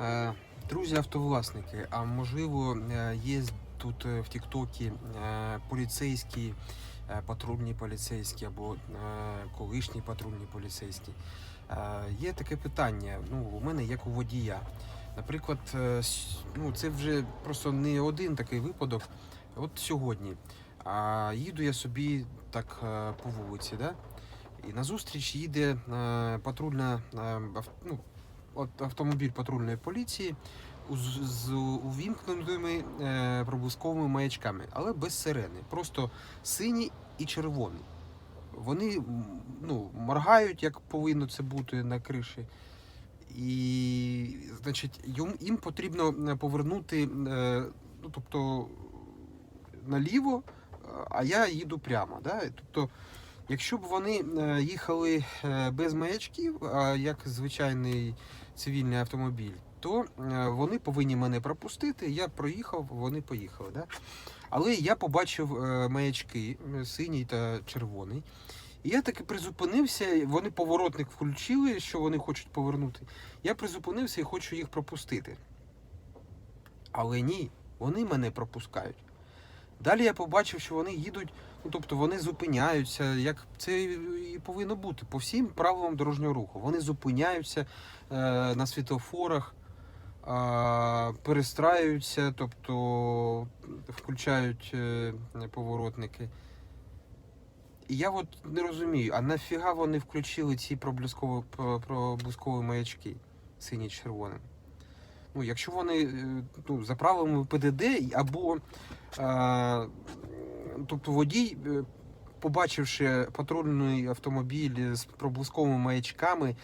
Е, Друзі, автовласники, а можливо, е, є тут е, в Тіктокі поліцейські, патрульні поліцейські або колишні патрульні поліцейські. Є таке питання. Ну, у мене як у водія. Наприклад, ну, це вже просто не один такий випадок. От сьогодні. А їду я собі так по вулиці, да? і назустріч їде патрульна ну, автомобіль патрульної поліції з, увімкненими е, проблисковими маячками, але без сирени. Просто синій і червоний. Вони ну, моргають, як повинно це бути на криші. І, значить, їм, потрібно е, повернути, е, ну, тобто, наліво, а я їду прямо. Да? Тобто, якщо б вони їхали без маячків, як звичайний цивільний автомобіль, то е, вони повинні мене пропустити. Я проїхав, вони поїхали. Да? Але я побачив е, маячки синій та червоний. І я таки призупинився, вони поворотник включили, що вони хочуть повернути. Я призупинився і хочу їх пропустити. Але ні, вони мене пропускають. Далі я побачив, що вони їдуть, тобто вони зупиняються, як це і повинно бути по всім правилам дорожнього руху. Вони зупиняються е, на світофорах, е, перестраюються, тобто включають е, поворотники. І я от не розумію, а нафіга вони включили ці проблискові, проблискові маячки синій червоним? Ну, якщо вони е, ну, за правилами ПДД або е, тобто водій, е, побачивши патрульний автомобіль з проблисковими маячками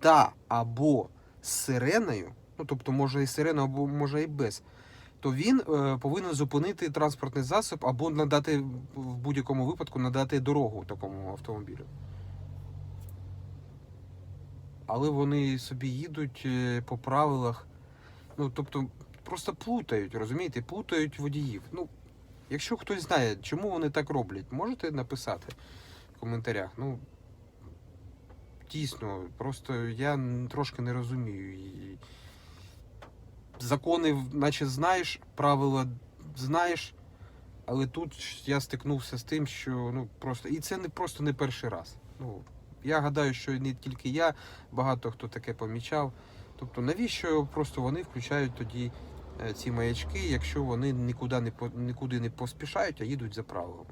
та або з сиреною, ну тобто може і сирена, або може і без, то він е, повинен зупинити транспортний засіб або надати в будь-якому випадку надати дорогу такому автомобілю. Але вони собі їдуть е, по правилах. Ну, тобто, просто плутають, розумієте, плутають водіїв. Ну, якщо хтось знає, чому вони так роблять, можете написати в коментарях. Ну, дійсно, просто я трошки не розумію. І закони, наче знаєш, правила знаєш, але тут я стикнувся з тим, що ну просто. І це не просто не перший раз. Ну, я гадаю, що не тільки я, багато хто таке помічав. Тобто, навіщо просто вони включають тоді ці маячки, якщо вони нікуди не нікуди не поспішають, а їдуть за правилами?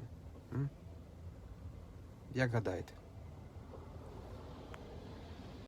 Як гадаєте?